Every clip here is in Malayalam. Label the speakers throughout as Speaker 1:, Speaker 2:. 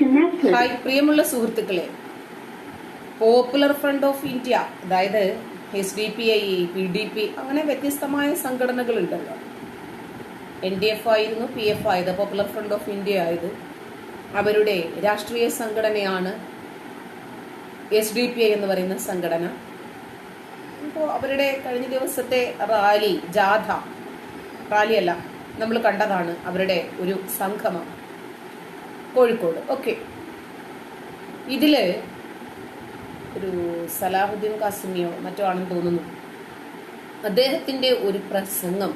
Speaker 1: ഹായ് പ്രിയമുള്ള സുഹൃത്തുക്കളെ. പോപ്പുലർ ഫ്രണ്ട് ഓഫ് ഇന്ത്യ അതായത് S D P I P D P അങ്ങനെ വ്യത്യസ്തമായ സംഘടനകൾ ഉണ്ടല്ലോ എൻ ഡി എഫ് ആയിരുന്നു പി എഫ് ആയത് പോപ്പുലർ ഫ്രണ്ട് ഓഫ് ഇന്ത്യ ആയത്. അവരുടെ രാഷ്ട്രീയ സംഘടനയാണ് എസ് ഡി പി ഐ എന്ന് പറയുന്ന സംഘടന. അപ്പോൾ അവരുടെ കഴിഞ്ഞ ദിവസത്തെ റാലി ജാഥ. റാലിയല്ല നമ്മൾ കണ്ടതാണ് അവരുടെ ഒരു സംഗമം. കോഴിക്കോട്. ഓക്കെ ഇതിൽ ഒരു സലാഹുദ്ദീൻ കാസിമിയോ മറ്റോ ആണെന്ന് തോന്നുന്നു. അദ്ദേഹത്തിന്റെ ഒരു പ്രസംഗം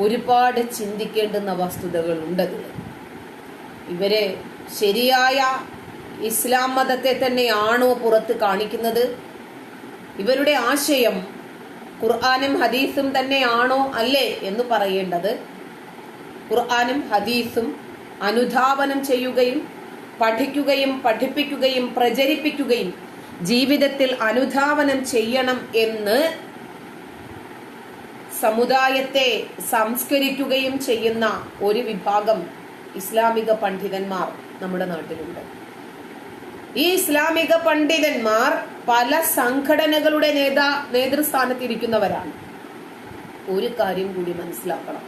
Speaker 1: ഒരുപാട് ചിന്തിക്കേണ്ടുന്ന വസ്തുതകളുണ്ട് അതിൽ ഇവരെ ശരിയായ ഇസ്ലാം മതത്തെ തന്നെയാണോ പുറത്ത് കാണിക്കുന്നത്? ഇവരുടെ ആശയം ഖുർആാനും ഹദീസും തന്നെയാണോ അല്ലേ എന്ന് പറയേണ്ടത്? ഖുർആാനും ഹദീസും അനുധാവനം ചെയ്യുകയും പഠിക്കുകയും പഠിപ്പിക്കുകയും പ്രചരിപ്പിക്കുകയും ജീവിതത്തിൽ അനുധാവനം ചെയ്യണം എന്ന് സമുദായത്തെ സംസ്കരിക്കുകയും ചെയ്യുന്ന ഒരു വിഭാഗം ഇസ്ലാമിക പണ്ഡിതന്മാർ നമ്മുടെ നാട്ടിലുണ്ട്. ഈ ഇസ്ലാമിക പണ്ഡിതന്മാർ പല സംഘടനകളുടെ നേതാ നേതൃസ്ഥാനത്തിരിക്കുന്നവരാണ്. ഒരു കാര്യം കൂടി മനസ്സിലാക്കണം.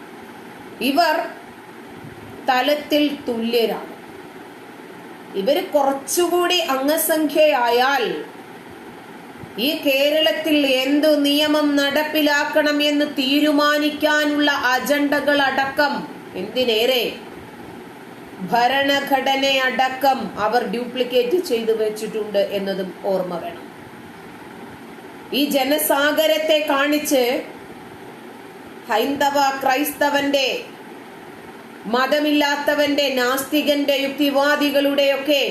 Speaker 1: ഇവർ തലത്തിൽ തുല്യരാണ്. ഇവർ കുറച്ചുകൂടി അംഗസംഖ്യയായാൽ ഈ കേരളത്തിൽ എന്തു നിയമം നടപ്പിലാക്കണം എന്ന് തീരുമാനിക്കാനുള്ള അജണ്ടകൾ അടക്കം എന്തിനേറെ? ഭരണഘടനയടക്കം അവർ ഡ്യൂപ്ലിക്കേറ്റ് ചെയ്തു വെച്ചിട്ടുണ്ട് എന്നതും ഓർമ്മ വേണം. ഈ ജനസാഗരത്തെ കാണിച്ച് ഹൈന്ദവ ക്രൈസ്തവന്റെ മതമില്ലാത്തവന്റെ നാസ്തികന്റെ യുക്തിവാദികളുടെയൊക്കെ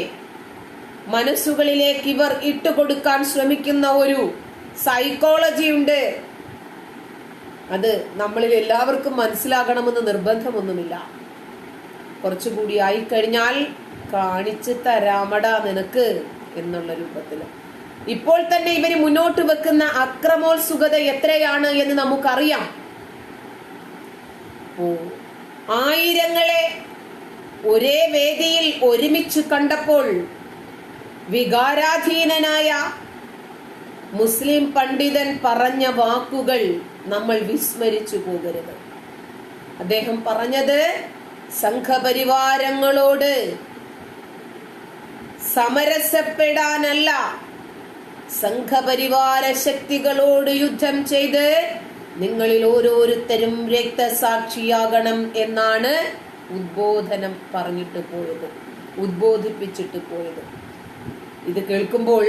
Speaker 1: മനസ്സുകളിലേക്ക് ഇവർ ഇട്ടുകൊടുക്കാൻ ശ്രമിക്കുന്ന ഒരു സൈക്കോളജി ഉണ്ട്. അത് നമ്മളിൽ എല്ലാവർക്കും മനസ്സിലാകണമെന്ന് നിർബന്ധമൊന്നുമില്ല. കുറച്ചുകൂടി ആയിക്കഴിഞ്ഞാൽ കാണിച്ചു തരാമടാ നിനക്ക് എന്നുള്ള രൂപത്തിൽ. ഇപ്പോൾ തന്നെ ഇവർ മുന്നോട്ട് വെക്കുന്ന അക്രമോത്സുകത എത്രയാണ് എന്ന് നമുക്കറിയാം. ആയിരങ്ങളെ ഒരേ വേദിയിൽ ഒരുമിച്ച് കണ്ടപ്പോൾ വികാരാധീനനായ മുസ്ലിം പണ്ഡിതൻ പറഞ്ഞ വാക്കുകൾ നമ്മൾ വിസ്മരിച്ചു പോകരുത്. അദ്ദേഹം പറഞ്ഞത് സംഘപരിവാരങ്ങളോട് സമരസപ്പെടാനല്ല സംഘപരിവാര ശക്തികളോട് യുദ്ധം ചെയ്ത് നിങ്ങളിൽ ഓരോരുത്തരും രക്തസാക്ഷിയാകണം എന്നാണ് ഉദ്ബോധനം പറഞ്ഞിട്ട് പോയത് ഉദ്ബോധിപ്പിച്ചിട്ട് പോയത്. ഇത് കേൾക്കുമ്പോൾ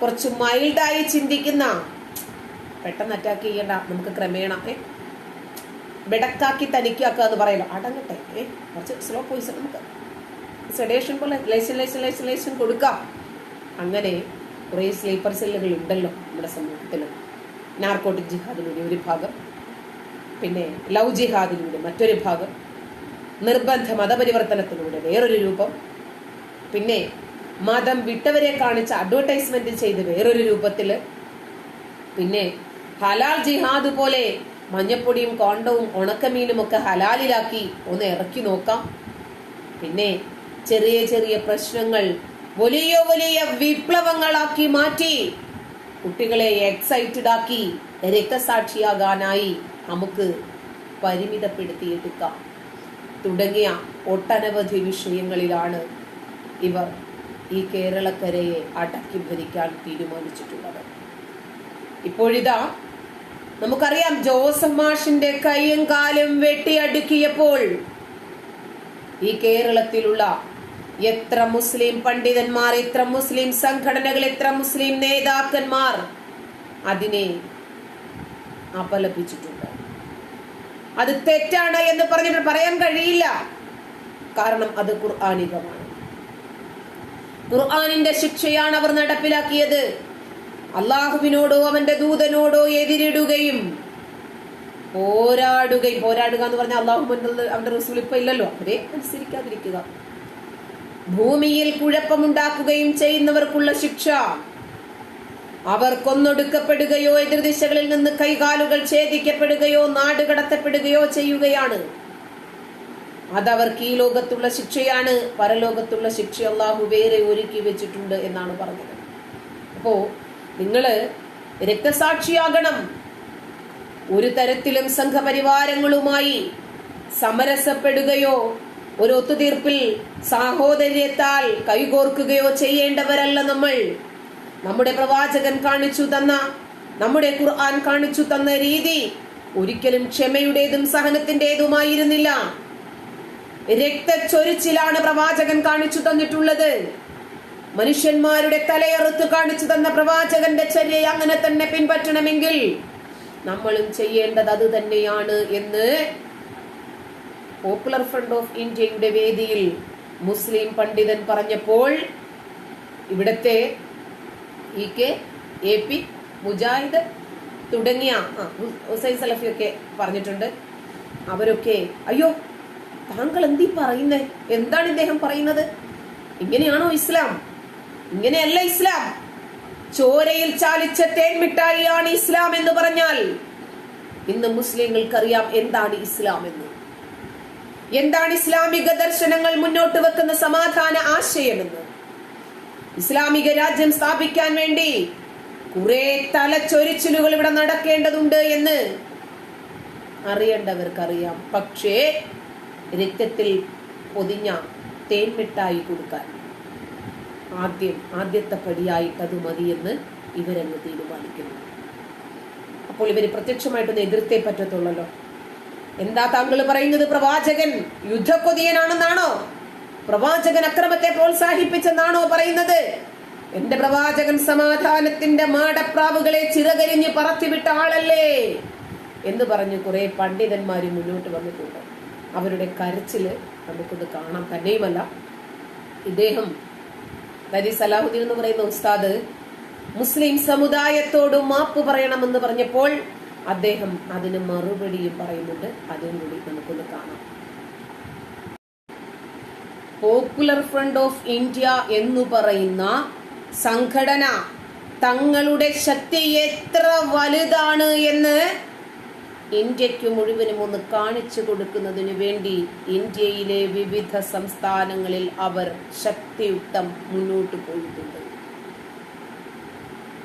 Speaker 1: കുറച്ച് മൈൽഡായി ചിന്തിക്കുന്ന പെട്ടെന്ന് അറ്റാക്ക് ചെയ്യണ്ട നമുക്ക് ക്രമേണ ഏ? ബെടക്കാക്കി തനിക്കാക്കുക എന്ന് പറയലോ അടങ്ങട്ടെ ഏ? കുറച്ച് സ്ലോ പോയിസൺ നമുക്ക് സെഡേഷൻ പോലെ ലേശൻ ലേശൻ ലേശൻ ലേശൻ കൊടുക്കാം. അങ്ങനെ കുറേ സ്ലീപ്പർ സെല്ലുകൾ ഉണ്ടല്ലോ നമ്മുടെ സമൂഹത്തിൽ നാർക്കോട്ടിക് ജിഹാദിലൂടെ ഒരു ഭാഗം പിന്നെ ലവ് ജിഹാദിലൂടെ മറ്റൊരു ഭാഗം നിർബന്ധ മതപരിവർത്തനത്തിലൂടെ വേറൊരു രൂപം പിന്നെ മതം വിട്ടവരെ കാണിച്ച് അഡ്വർടൈസ്മെന്റ് ചെയ്ത് വേറൊരു രൂപത്തിൽ പിന്നെ ഹലാൽ ജിഹാദ് പോലെ മഞ്ഞപ്പൊടിയും കോണ്ടവും ഉണക്കമീനും ഒക്കെ ഹലാലിലാക്കി ഒന്ന് ഇറക്കി നോക്കാം. പിന്നെ ചെറിയ ചെറിയ പ്രശ്നങ്ങൾ വലിയ വലിയ വിപ്ലവങ്ങളാക്കി മാറ്റി. കുട്ടികളെ എക്സൈറ്റഡ് ആക്കി രക്തസാക്ഷിയാകാനായി നമുക്ക് പരിമിതപ്പെടുത്തിയെടുക്കാം. തുടങ്ങിയ ഒട്ടനവധി വിഷയങ്ങളിലാണ് ഇവർ ഈ കേരളക്കരയെ അടക്കി ഭരിക്കാൻ തീരുമാനിച്ചിട്ടുള്ളത്. ഇപ്പോഴിതാ നമുക്കറിയാം ജോസഫ് മാഷിന്റെ കൈയും കാലും വെട്ടിയടുക്കിയപ്പോൾ ഈ കേരളത്തിലുള്ള എത്ര മുസ്ലിം പണ്ഡിതന്മാർ എത്ര മുസ്ലിം സംഘടനകൾ എത്ര മുസ്ലിം നേതാക്കന്മാർ അതിനെ അപലപിച്ചിട്ടുണ്ട്. അത് തെറ്റാണ് എന്ന് പറഞ്ഞിട്ട് പറയാൻ കഴിയില്ല. കാരണം അത് ഖുർആാനികമാണ്. ഖുർആാനിന്റെ ശിക്ഷയാണ് അവർ നടപ്പിലാക്കിയത്. അള്ളാഹുവിനോടോ അവന്റെ ദൂതനോടോ എതിരിടുകയും പോരാടുകയും പോരാടുക എന്ന് പറഞ്ഞാൽ അള്ളാഹു അവന്റെ റസൂൽ ഇപ്പൊ ഇല്ലല്ലോ. അവരെ അനുസരിക്കാതിരിക്കുക. ഭൂമിയിൽ കുഴപ്പമുണ്ടാക്കുകയും ചെയ്യുന്നവർക്കുള്ള ശിക്ഷ. അവർ കൊന്നൊടുക്കപ്പെടുകയോ എതിർദിശകളിൽ നിന്ന് കൈകാലുകൾ ഛേദിക്കപ്പെടുകയോ നാട് കടത്തപ്പെടുകയോ ചെയ്യുകയാണ്. അതവർക്ക് ഈ ലോകത്തുള്ള ശിക്ഷയാണ് പരലോകത്തുള്ള ശിക്ഷ അള്ളാഹു വേറെ ഒരുക്കി വെച്ചിട്ടുണ്ട് എന്നാണ് പറഞ്ഞത്. അപ്പോ നിങ്ങൾ രക്തസാക്ഷിയാകണം. ഒരു തരത്തിലും സംഘപരിവാരങ്ങളുമായി സമരസപ്പെടുകയോ ഒരു ഒത്തുതീർപ്പിൽ സാഹോദര്യത്താൽ കൈകോർക്കുകയോ ചെയ്യേണ്ടവരല്ല നമ്മൾ. നമ്മുടെ പ്രവാചകൻ കാണിച്ചു തന്ന നമ്മുടെ ഖുർആൻ കാണിച്ചു തന്ന രീതി ഒരിക്കലും ക്ഷമയുടേതും സഹനത്തിന്റേതുമായിരുന്നില്ല രക്തച്ചൊരിച്ചിലാണ് പ്രവാചകൻ കാണിച്ചു തന്നിട്ടുള്ളത്. മനുഷ്യന്മാരുടെ തലയറുത്ത് കാണിച്ചു തന്ന പ്രവാചകന്റെ ചര്യ അങ്ങനെ തന്നെ പിൻപറ്റണമെങ്കിൽ നമ്മളും ചെയ്യേണ്ടത് അത് തന്നെയാണ് എന്ന് പോപ്പുലർ ഫ്രണ്ട് ഓഫ് ഇന്ത്യയുടെ വേദിയിൽ മുസ്ലിം പണ്ഡിതൻ പറഞ്ഞപ്പോൾ ഇവിടത്തെ E K A P Mujahid തുടങ്ങിയ ഹുസൈൻ സലഫിയൊക്കെ പറഞ്ഞിട്ടുണ്ട്. അവരൊക്കെ അയ്യോ താങ്കൾ എന്തീ പറയുന്നേ? എന്താണ് ഇദ്ദേഹം പറയുന്നത്? ഇങ്ങനെയാണോ ഇസ്ലാം? ഇങ്ങനെയല്ല ഇസ്ലാം. ചോരയിൽ ചാലിച്ച തേൻമിഠായിയാണ് ഇസ്ലാം എന്ന് പറഞ്ഞാൽ ഇന്ന് മുസ്ലിങ്ങൾക്കറിയാം എന്താണ് ഇസ്ലാം എന്ന്. എന്താണ് ഇസ്ലാമിക ദർശനങ്ങൾ മുന്നോട്ട് വെക്കുന്ന സമാധാന ആശയമെന്ന്? ഇസ്ലാമിക രാജ്യം സ്ഥാപിക്കാൻ വേണ്ടി കുറെ തലച്ചൊരിച്ചിലുകൾ ഇവിടെ നടക്കേണ്ടതുണ്ട് എന്ന് അറിയേണ്ടവർക്കറിയാം. പക്ഷേ രക്തത്തിൽ പൊതിഞ്ഞ തേൻമിട്ടായി കൊടുക്കാൻ ആദ്യം ആദ്യത്തെ പടിയായിട്ട് അത് മതിയെന്ന് ഇവരങ്ങ് തീരുമാനിക്കുന്നു. അപ്പോൾ ഇവർ പ്രത്യക്ഷമായിട്ടൊന്ന് എതിർത്തേ പറ്റത്തുള്ളല്ലോ. എന്താ താങ്കൾ പറയുന്നത് പ്രവാചകൻ? യുദ്ധക്കൊതിയനാണെന്നാണോ? പ്രവാചകൻ അക്രമത്തെ പ്രോത്സാഹിപ്പിച്ചെന്നാണോ പറയുന്നത്? എന്റെ പ്രവാചകൻ സമാധാനത്തിന്റെ മാടപ്രാവുകളെ ചിറകരിഞ്ഞ് പറത്തിവിട്ട ആളല്ലേ? എന്ന് പറഞ്ഞ് കുറെ പണ്ഡിതന്മാര് മുന്നോട്ട് വന്നിട്ടുണ്ട്. അവരുടെ കരച്ചിൽ നമുക്കൊന്ന് കാണാം. തന്നെയുമല്ല ഇദ്ദേഹം നരി സലാഹുദ്ദീൻ എന്ന് പറയുന്ന ഉസ്താദ് മുസ്ലിം സമുദായത്തോട് മാപ്പ് പറയണമെന്ന് പറഞ്ഞപ്പോൾ അദ്ദേഹം അതിന് മറുപടിയും പറയുന്നുണ്ട്. അതും കൂടി നമുക്കൊന്ന് കാണാം. പോപ്പുലർ ഫ്രണ്ട് ഓഫ് ഇന്ത്യ എന്ന് പറയുന്ന സംഘടന തങ്ങളുടെ ശക്തി എത്ര വലുതാണ് എന്ന് ഇന്ത്യയ്ക്ക് മുഴുവനും ഒന്ന് കാണിച്ചു കൊടുക്കുന്നതിന് വേണ്ടി ഇന്ത്യയിലെ വിവിധ സംസ്ഥാനങ്ങളിൽ അവർ ശക്തിയുക്തം മുന്നോട്ട് പോയിട്ടുണ്ട്.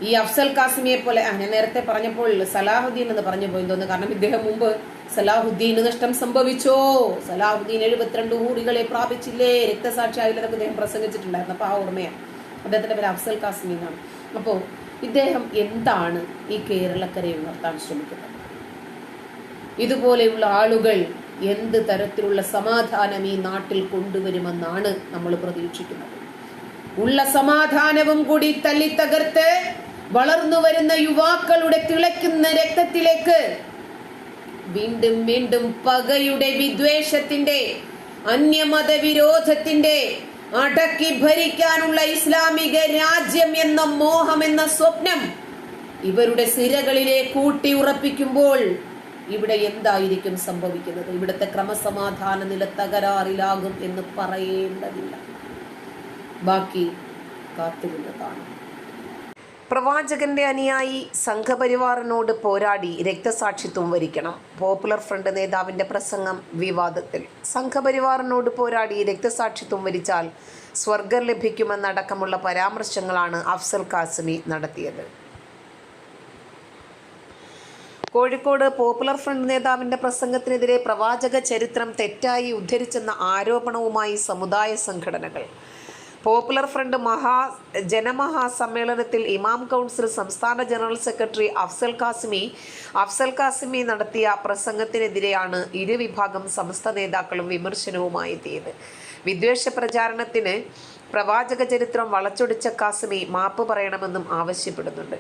Speaker 1: ഈ അഫ്സൽ കാസിമിയെ പോലെ ആ, ഞാൻ നേരത്തെ പറഞ്ഞപ്പോൾ സലാഹുദ്ദീൻ എന്ന് പറഞ്ഞു പോയി തോന്നുന്നു. കാരണം ഇദ്ദേഹം മുമ്പ് സലാഹുദ്ദീന് നഷ്ടം സംഭവിച്ചോ? സലാഹുദ്ദീൻ എഴുപത്തിരണ്ട് ഊറികളെ പ്രാപിച്ചില്ലേ? രക്തസാക്ഷിയായില്ലെന്നൊക്കെ ഇദ്ദേഹം പ്രസംഗിച്ചിട്ടുണ്ടായിരുന്നു. അപ്പൊ ആ ഓർമ്മയാണ് അദ്ദേഹത്തിന്റെ പേര് അഫ്സൽ കാസിമി എന്നാണ്. അപ്പോ ഇദ്ദേഹം എന്താണ് ഈ കേരളക്കരയെ ഉണർത്താൻ ശ്രമിക്കുന്നത്? ഇതുപോലെയുള്ള ആളുകൾ എന്ത് തരത്തിലുള്ള സമാധാനം ഈ നാട്ടിൽ കൊണ്ടുവരുമെന്നാണ് നമ്മൾ പ്രതീക്ഷിക്കുന്നത്. ഉള്ള സമാധാനവും കൂടി തല്ലി തകർത്ത് വളർന്നു വരുന്ന യുവാക്കളുടെ തിളയ്ക്കുന്ന രക്തത്തിലേക്ക് വീണ്ടും വീണ്ടും പകയുടെ വിദ്വേഷത്തിന്റെ അന്യമത വിരോധത്തിന്റെ അടക്കി ഭരിക്കാനുള്ള ഇസ്ലാമിക രാജ്യം എന്ന മോഹം എന്ന സ്വപ്നം ഇവരുടെ സിരകളിലെ കൂട്ടി ഉറപ്പിക്കുമ്പോൾ ഇവിടെ എന്തായിരിക്കും സംഭവിക്കുന്നത്? ഇവിടുത്തെ ക്രമസമാധാന നില തകരാറിലാകും എന്ന് പറയേണ്ടതില്ല. ബാക്കി കാത്തിരുന്ന് കാണാം പ്രവാചകന്റെ അനുയായി സംഘപരിവാറിനോട് പോരാടി രക്തസാക്ഷിത്വം വരിക്കണം. പോപ്പുലർ ഫ്രണ്ട് നേതാവിന്റെ പ്രസംഗം വിവാദത്തിൽ. സംഘപരിവാറിനോട് പോരാടി രക്തസാക്ഷിത്വം വരിച്ചാൽ സ്വർഗം ലഭിക്കുമെന്നടക്കമുള്ള പരാമർശങ്ങളാണ് അഫ്സൽ കാസിമി നടത്തിയത്. കോഴിക്കോട് പോപ്പുലർ ഫ്രണ്ട് നേതാവിന്റെ പ്രസംഗത്തിനെതിരെ പ്രവാചക ചരിത്രം തെറ്റായി ഉദ്ധരിച്ചെന്ന ആരോപണവുമായി സമുദായ സംഘടനകൾ. പോപ്പുലർ ഫ്രണ്ട് മഹാ ജനമഹാസമ്മേളനത്തിൽ ഇമാം കൗൺസിൽ സംസ്ഥാന ജനറൽ സെക്രട്ടറി അഫ്സൽ കാസിമി അഫ്സൽ കാസിമി നടത്തിയ പ്രസംഗത്തിനെതിരെയാണ് ഇരുവിഭാഗം സമസ്ത നേതാക്കളും വിമർശനവുമായി എത്തിയത് വിദ്വേഷ പ്രചാരണത്തിന് പ്രവാചക ചരിത്രം വളച്ചൊടിച്ച കാസിമി മാപ്പ് പറയണമെന്നും ആവശ്യപ്പെടുന്നുണ്ട്.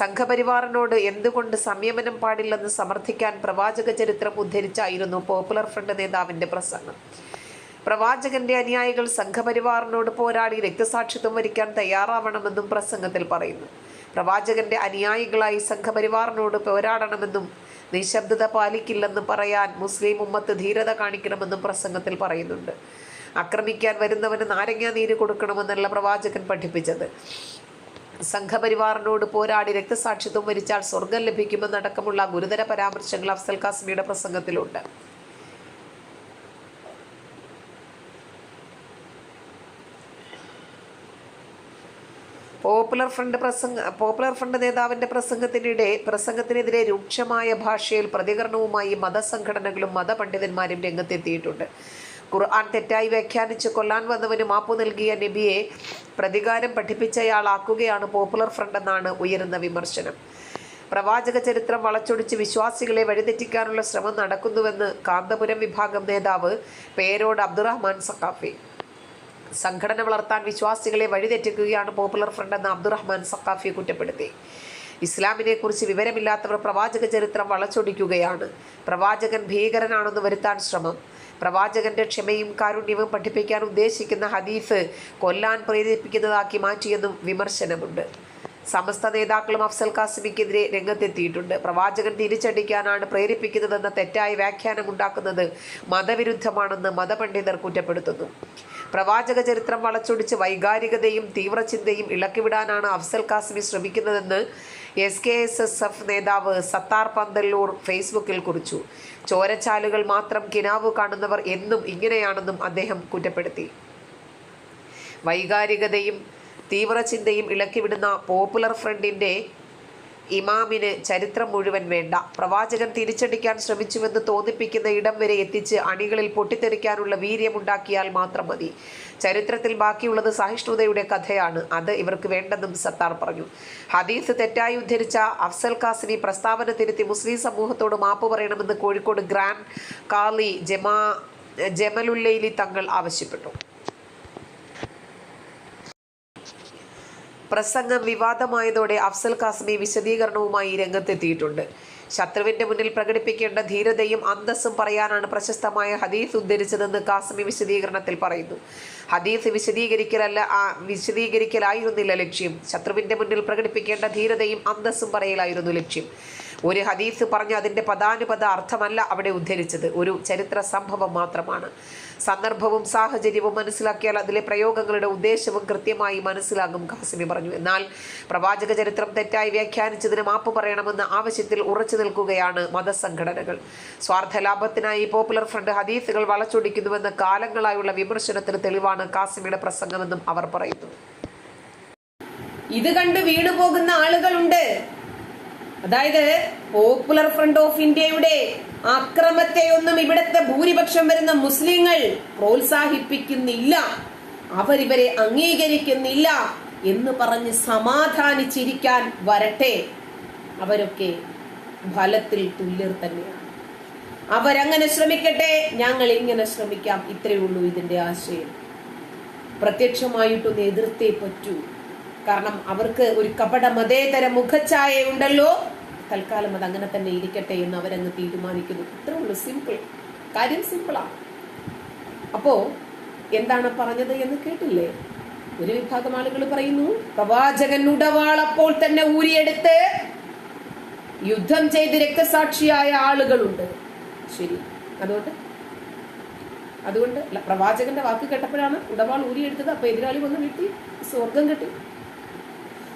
Speaker 1: സംഘപരിവാറിനോട് എന്തുകൊണ്ട് സംയമനം പാടില്ലെന്ന് സമർത്ഥിക്കാൻ പ്രവാചക ചരിത്രം ഉദ്ധരിച്ചായിരുന്നു പോപ്പുലർ ഫ്രണ്ട് നേതാവിന്റെ പ്രസംഗം. പ്രവാചകന്റെ അനുയായികൾ സംഘപരിവാറിനോട് പോരാടി രക്തസാക്ഷിത്വം വരിക്കാൻ തയ്യാറാവണമെന്നും പ്രസംഗത്തിൽ പറയുന്നു. പ്രവാചകന്റെ അനുയായികളായി സംഘപരിവാറിനോട് പോരാടണമെന്നും നിശബ്ദത പാലിക്കില്ലെന്ന് പറയാൻ മുസ്ലിം ഉമ്മത്ത് ധീരത കാണിക്കണമെന്നും പ്രസംഗത്തിൽ പറയുന്നുണ്ട്. ആക്രമിക്കാൻ വരുന്നവന് നാരങ്ങാ നീര് കൊടുക്കണമെന്നല്ല പ്രവാചകൻ പഠിപ്പിച്ചത്. സംഘപരിവാറിനോട് പോരാടി രക്തസാക്ഷിത്വം വരിച്ചാൽ സ്വർഗം ലഭിക്കുമെന്നടക്കമുള്ള ഗുരുതര പരാമർശങ്ങൾ അഫ്സൽ കാസ്മിയുടെ പ്രസംഗത്തിലുണ്ട്. പോപ്പുലർ ഫ്രണ്ട് പ്രസംഗ പോപ്പുലർ ഫ്രണ്ട് നേതാവിന്റെ പ്രസംഗത്തിനിടെ പ്രസംഗത്തിനെതിരെ രൂക്ഷമായ ഭാഷയിൽ പ്രതികരണവുമായി മതസംഘടനകളും മതപണ്ഡിതന്മാരും രംഗത്തെത്തിയിട്ടുണ്ട്. ഖുർആൻ തെറ്റായി വ്യാഖ്യാനിച്ച് കൊല്ലാൻ വന്നവന് മാപ്പു നൽകിയ നബിയെ പ്രതികാരം പഠിപ്പിച്ചയാളാക്കുകയാണ് പോപ്പുലർ ഫ്രണ്ട് എന്നാണ് ഉയരുന്ന വിമർശനം. പ്രവാചക ചരിത്രം വളച്ചൊടിച്ച് വിശ്വാസികളെ വഴിതെറ്റിക്കാനുള്ള ശ്രമം നടക്കുന്നുവെന്ന് കാന്തപുരം വിഭാഗം നേതാവ് പേരോട് അബ്ദുറഹ്മാൻ സക്കാഫി സംഘടന വളർത്താൻ വിശ്വാസികളെ വഴിതെറ്റിക്കുകയാണ് പോപ്പുലർ ഫ്രണ്ട് എന്ന് അബ്ദുറഹ്മാൻ സക്കാഫിയെ കുറ്റപ്പെടുത്തി. ഇസ്ലാമിനെ കുറിച്ച് വിവരമില്ലാത്തവർ പ്രവാചക ചരിത്രം വളച്ചൊടിക്കുകയാണ്. പ്രവാചകൻ ഭീകരനാണെന്ന് വരുത്താൻ ശ്രമം. പ്രവാചകന്റെ ക്ഷമയും കാരുണ്യവും പഠിപ്പിക്കാൻ ഉദ്ദേശിക്കുന്ന ഹദീഫ് കൊല്ലാൻ പ്രേരിപ്പിക്കുന്നതാക്കി മാറ്റിയെന്നും വിമർശനമുണ്ട്. സമസ്ത നേതാക്കളും അഫ്സൽ കാസിമിക്കെതിരെ രംഗത്തെത്തിയിട്ടുണ്ട്. പ്രവാചകൻ തിരിച്ചടിക്കാനാണ് പ്രേരിപ്പിക്കുന്നതെന്ന തെറ്റായ വ്യാഖ്യാനം ഉണ്ടാക്കുന്നത് മതവിരുദ്ധമാണെന്ന് മതപണ്ഡിതർ കുറ്റപ്പെടുത്തുന്നു. പ്രവാചക ചരിത്രം വളച്ചൊടിച്ച് വൈകാരികതയും തീവ്രചിന്തയും ഇളക്കിവിടാനാണ് അഫ്സൽ കാസിമി ശ്രമിക്കുന്നതെന്ന് S K S S F നേതാവ് സത്താർ പന്തല്ലൂർ ഫേസ്ബുക്കിൽ കുറിച്ചു. ചോരച്ചാലുകൾ മാത്രം കിനാവ് കാണുന്നവർ എന്നും ഇങ്ങനെയാണെന്നും അദ്ദേഹം കുറ്റപ്പെടുത്തി. വൈകാരികതയും തീവ്രചിന്തയും ഇളക്കിവിടുന്ന പോപ്പുലർ ഫ്രണ്ടിന്റെ ഇമാമിന് ചരിത്രം മുഴുവൻ വേണ്ട. പ്രവാചകൻ തിരിച്ചടിക്കാൻ ശ്രമിച്ചുവെന്ന് തോന്നിപ്പിക്കുന്ന ഇടം വരെ എത്തിച്ച് അണികളിൽ പൊട്ടിത്തെറിക്കാനുള്ള വീര്യമുണ്ടാക്കിയാൽ മാത്രം മതി. ചരിത്രത്തിൽ ബാക്കിയുള്ളത് സഹിഷ്ണുതയുടെ കഥയാണ്. അത് ഇവർക്ക് വേണ്ടെന്നും സത്താർ പറഞ്ഞു. ഹദീസ് തെറ്റായി ഉദ്ധരിച്ച അഫ്സൽ കാസിനി പ്രസ്താവന തിരുത്തി മുസ്ലിം സമൂഹത്തോട് മാപ്പ് പറയണമെന്ന് കോഴിക്കോട് ഗ്രാൻഡ് കാളി ജമാ ജമലുല്ലയിലി തങ്ങൾ ആവശ്യപ്പെട്ടു. പ്രസംഗം വിവാദമായതോടെ അഫ്സൽ കാസ്മി വിശദീകരണവുമായി രംഗത്തെത്തിയിട്ടുണ്ട്. ശത്രുവിന്റെ മുന്നിൽ പ്രകടിപ്പിക്കേണ്ട ധീരതയും അന്തസ്സും പറയാനാണ് പ്രശസ്തമായ ഹദീസ് ഉദ്ധരിച്ചതെന്ന് കാസ്മി വിശദീകരണത്തിൽ പറയുന്നു. ഹദീസ് വിശദീകരിക്കലല്ല വിശദീകരിക്കലായിരുന്നില്ല ലക്ഷ്യം. ശത്രുവിന്റെ മുന്നിൽ പ്രകടിപ്പിക്കേണ്ട ധീരതയും അന്തസ്സും പറയലായിരുന്നു ലക്ഷ്യം. ഒരു ഹദീസ് പറഞ്ഞ അതിന്റെ പദാനുപത അർത്ഥമല്ല അവിടെ ഉദ്ധരിച്ചത്. ഒരു ചരിത്ര സംഭവം മാത്രമാണ്. സന്ദർഭവും സാഹചര്യവും മനസ്സിലാക്കിയാൽ അതിലെ പ്രയോഗങ്ങളുടെ ഉദ്ദേശവും കൃത്യമായി മനസ്സിലാകും ഖാസിമി പറഞ്ഞു. എന്നാൽ പ്രവാചക ചരിത്രം തെറ്റായി വ്യാഖ്യാനിച്ചതിന് മാപ്പ് പറയണമെന്ന ആവശ്യത്തിൽ ഉറച്ചു നിൽക്കുകയാണ് മതസംഘടനകൾ. സ്വാർത്ഥ ലാഭത്തിനായി പോപ്പുലർ ഫ്രണ്ട് ഹദീസുകൾ വളച്ചൊടിക്കുന്നുവെന്ന കാലങ്ങളായുള്ള വിമർശനത്തിന് തെളിവാണ് കാസിമിയുടെ പ്രസംഗമെന്നും അവർ പറയുന്നു.
Speaker 2: ഇത് കണ്ട് വീണുപോകുന്ന ആളുകളുണ്ട്. അതായത് പോപ്പുലർ ഫ്രണ്ട് ഓഫ് ഇന്ത്യയുടെ അക്രമത്തെ ഒന്നും ഇവിടുത്തെ ഭൂരിപക്ഷം വരുന്ന മുസ്ലിങ്ങൾ പ്രോത്സാഹിപ്പിക്കുന്നില്ല. അവരിവരെ അംഗീകരിക്കുന്നില്ല എന്ന് പറഞ്ഞ് സമാധാനിച്ചിരിക്കാൻ വരട്ടെ. അവരൊക്കെ ഫലത്തിൽ തുല്യർ തന്നെയാണ്. അവരങ്ങനെ ശ്രമിക്കട്ടെ? ഞങ്ങൾ ഇങ്ങനെ ശ്രമിക്കാം. ഇത്രയേ ഉള്ളൂ ഇതിന്റെ ആശയം. പ്രത്യക്ഷമായിട്ടൊന്ന് എതിർത്തേ പറ്റൂ. കാരണം അവർക്ക് ഒരു കപട മതേതര മുഖഛായ ഉണ്ടല്ലോ. തൽക്കാലം അത് അങ്ങനെ തന്നെ ഇരിക്കട്ടെ എന്ന് അവരങ്ങ് തീരുമാനിക്കുന്നു. ഇത്രേ ഉള്ളൂ. സിമ്പിൾ കാര്യം സിമ്പിളാണ് അപ്പോ എന്താണ് പറഞ്ഞത് എന്ന് കേട്ടില്ലേ? ഒരു വിഭാഗം ആളുകൾ പറയുന്നു പ്രവാചകൻ ഉടവാളപ്പോൾ തന്നെ ഊരിയെടുത്ത് യുദ്ധം ചെയ്ത് രക്തസാക്ഷിയായ ആളുകളുണ്ട്. ശരി. അതുകൊണ്ട്? അതുകൊണ്ട് അല്ല, പ്രവാചകന്റെ വാക്ക് കേട്ടപ്പോഴാണ് ഉടവാൾ ഊരിയെടുത്തത്. അപ്പൊ എതിരാളി വന്ന് കിട്ടി സ്വർഗം കിട്ടി.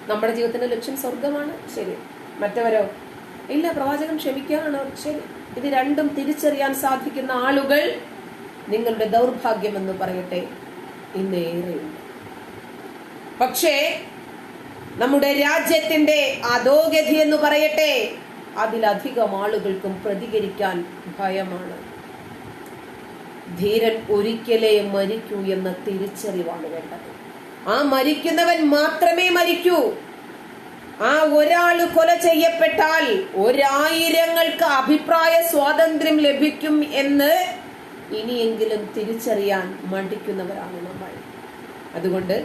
Speaker 2: നമ്മുടെ ജീവിതത്തിന്റെ ലക്ഷ്യം സ്വർഗമാണ്. ശരി. മറ്റവരോ? ഇല്ല പ്രവാചകൻ ക്ഷമിക്കാണ് ശരി. ഇത് രണ്ടും തിരിച്ചറിയാൻ സാധിക്കുന്ന ആളുകൾ നിങ്ങളുടെ ദൗർഭാഗ്യമെന്ന് പറയട്ടെ. ഇന്നേറെയുണ്ട് പക്ഷേ നമ്മുടെ രാജ്യത്തിന്റെ അധോഗതി എന്ന് പറയട്ടെ അതിലധികം ആളുകൾക്കും പ്രതികരിക്കാൻ ഭയമാണ്. ധീരൻ ഒരിക്കലേ മരിക്കൂ എന്ന തിരിച്ചറിവാണ് വേണ്ടത്. ആ മരിക്കുന്നവൻ മാത്രമേ മരിക്കൂ. ആ ഒരാൾ കൊല ചെയ്യപ്പെട്ടാൽ ഒരായിരങ്ങൾക്ക് അഭിപ്രായ സ്വാതന്ത്ര്യം ലഭിക്കും എന്ന് ഇനിയെങ്കിലും തിരിച്ചറിയാൻ മടിക്കുന്നവരാണ് നമ്മൾ. അതുകൊണ്ട്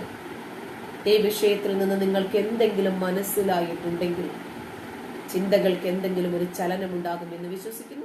Speaker 2: ഈ വിഷയത്തിൽ നിന്ന് നിങ്ങൾക്ക് എന്തെങ്കിലും മനസ്സിലായിട്ടുണ്ടെങ്കിൽ ചിന്തകൾക്ക് എന്തെങ്കിലും ഒരു ചലനമുണ്ടാകുമെന്ന് വിശ്വസിക്കുന്നു.